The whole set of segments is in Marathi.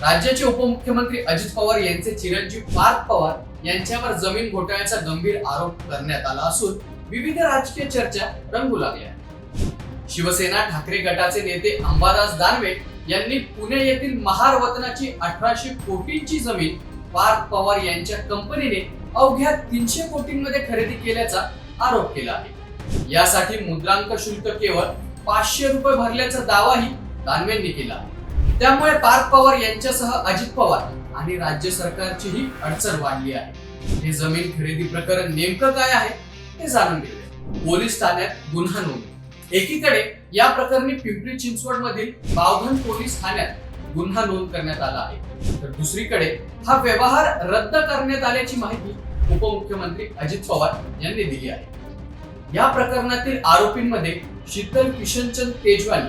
राज्याचे उपमुख्यमंत्री अजित पवार यांचे चिरंजीव पार्थ पवार यांच्यावर जमीन घोटाळ्याचा गंभीर आरोप करण्यात आला असून विविध राजकीय चर्चा रंगू लागल्या शिवसेना ठाकरे गटाचे नेते अंबादास दानवे यांनी पुणे येथील महार वतनाची अठराशे कोटींची जमीन पार्थ पवार यांच्या कंपनीने अवघ्या तीनशे कोटींमध्ये खरेदी केल्याचा आरोप केला आहे. यासाठी मुद्रांक शुल्क केवळ पाचशे रुपये भरल्याचा दावाही दानवेंनी केला आहे. त्यामुळे पार्थ पवार यांच्यासह अजित पवार आणि राज्य सरकारचीही अडचण वाढली आहे. हे जमीन खरेदी प्रकरण नेमकं काय आहे हे जाणून घेऊया. पोलीस ठाण्यात गुन्हा नोंद. एकीकडे या प्रकरणी पिंपरी चिंचवड मधील बावधन पोलीस ठाण्यात गुन्हा नोंद करण्यात आला आहे. तर दुसरीकडे हा व्यवहार रद्द करण्यात आल्याची माहिती उपमुख्यमंत्री अजित पवार यांनी दिली आहे. या प्रकरणातील आरोपींमध्ये शीतल किशनचंद तेजवानी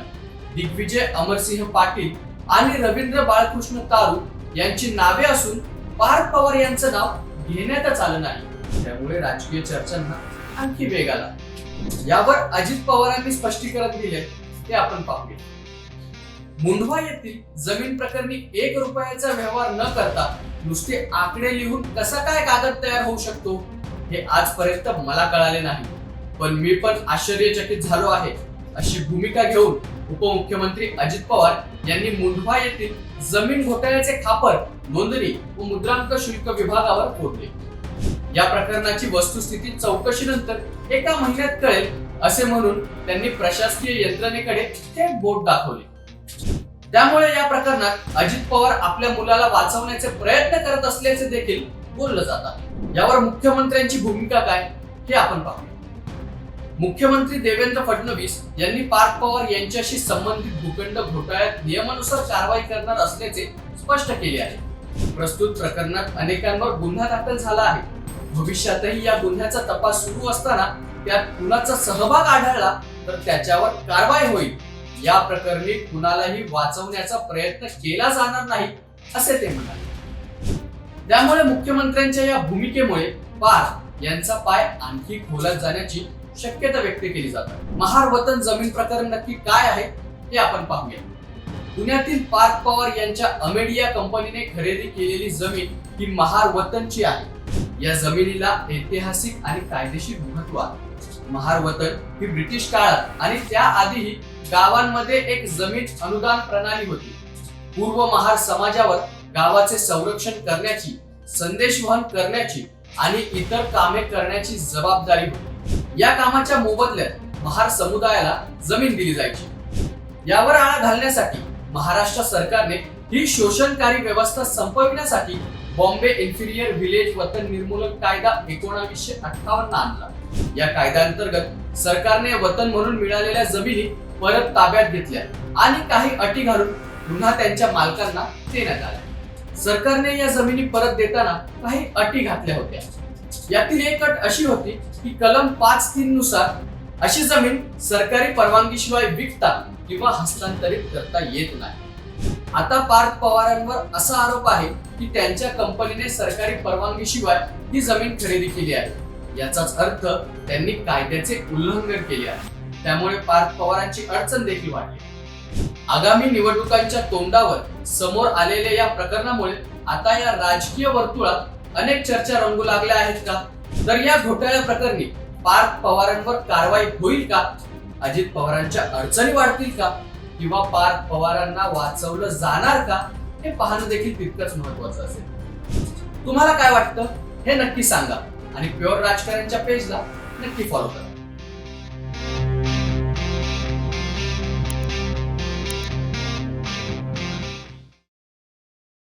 दिग्विजय अमरसिंह पाटील आणि रवींद्र बाळकृष्ण तारू यांची नावे असून पार्थ पवार यांचं नाव घेण्यातच आलं नाही. त्यामुळे राजकीय चर्चांना आणखी वेग आला. यावर अजित पवारांनी स्पष्टीकरण दिले ते आपण पाहूया. मुंढवा येथील जमीन प्रकरणी एक रुपयाचा व्यवहार न करता नुसते आकडे लिहून कसा काय कागद तयार होऊ शकतो हे आजपर्यंत मला कळाले नाही. पण मी पण आश्चर्यचकित झालो आहे अशी भूमिका घेऊन उपमुख्यमंत्री अजित पवार यांनी मुंढवा येथील जमीन घोटाळ्याचे खापर नोंदणी व मुद्रांक शुल्क विभागावर फोडले. या प्रकरणाची वस्तुस्थिती चौकशीनंतर एका महिन्यात कळेल असे म्हणून त्यांनी प्रशासकीय यंत्रणेकडे थेट बोट दाखवले. त्यामुळे या प्रकरणात अजित पवार आपल्या मुलाला वाचवण्याचे प्रयत्न करत असल्याचे देखील बोललं जातात यावर मुख्यमंत्र्यांची भूमिका काय हे आपण पाहूया. मुख्यमंत्री देवेंद्र फडणवीस यांनी पार्थ पवार यांच्याशी संबंधित भूखंड घोटाळ्यात नियमानुसार कारवाई करणार असल्याचे स्पष्ट केले आहे. प्रस्तुत प्रकरणात अनेकांवर गुन्हा दाखल झाला आहे. भविष्यातही या गुन्ह्याचा तपास सुरू असताना त्यात कुणाचा सहभाग आढळला तर त्याच्यावर कारवाई होईल. या प्रकरणी कुणालाही वाचवण्याचा प्रयत्न केला जाणार नाही असे ते म्हणाले. त्यामुळे मुख्यमंत्र्यांच्या या भूमिकेमुळे पार यांचा पाय आणखी खोलत जाण्याची शक्यता व्यक्त केली जाते महार वतन जमीन प्रकरण नक्की काय आहे हे आपण पाहूया. पुण्यातील पार्थ पवार यांच्या अमेडिया कंपनीने खरेदी केलेली जमीन ही महार वतनची आहे. या जमिनीला ऐतिहासिक आणि कायदेशीर महत्त्व आहे. महार वतन ही ब्रिटिश काळात आणि त्याआधीही गावांमध्ये एक जमीन अनुदान प्रणाली होती. पूर्व महार समाजावर गावाचे संरक्षण करण्याची संदेशवहन करण्याची आणि इतर कामे करण्याची जबाबदारी होती. या कामाच्या मोबदल्यात महार समुदायाला जमीन दिली जायची. यावर आळा घालण्यासाठी महाराष्ट्र सरकारने ही शोषणकारी व्यवस्था संपविण्यासाठी बॉम्बे इन्फिरियर व्हिलेज वतन निर्मूलन कायदा एकोणावीसशे अठ्ठावन्न आणला. या कायद्यांतर्गत सरकारने वतन म्हणून मिळालेल्या जमिनी परत ताब्यात घेतल्या आणि काही अटी घालून पुन्हा त्यांच्या मालकांना देण्यात आल्या. सरकारने या जमिनी परत देताना काही अटी घातल्या होत्या. यातील एक अट अशी होती की कलम पाच तीन नुसार अशी जमीन सरकारी परवानगीशिवाय विकता किंवा हस्तांतरित करता येत नाही. आता पार्थ पवारांवर असा आरोप आहे की त्यांच्या कंपनीने सरकारी परवानगीशिवाय ही जमीन खरेदी केली आहे. याचाच अर्थ त्यांनी कायद्याचे उल्लंघन केले आहे. त्यामुळे पार्थ पवारांची अडचण देखील वाढली आगामी निवडणुकांच्या तोंडावर समोर आलेल्या या प्रकरणामुळे आता या राजकीय वर्तुळात अनेक चर्चा रंगू लागल्या आहेत का? तर या घोटाळ्या प्रकरणी पार्थ पवारांवर कारवाई होईल का? अजित पवारांच्या अडचणी वाढतील का? किंवा पार्थ पवारांना वाचवलं जाणार का? हे पाहणं देखील तितकंच महत्वाचं असेल. तुम्हाला काय वाटतं? हे नक्की सांगा आणि प्युअर राजकारणच्या पेजला नक्की फॉलो करा.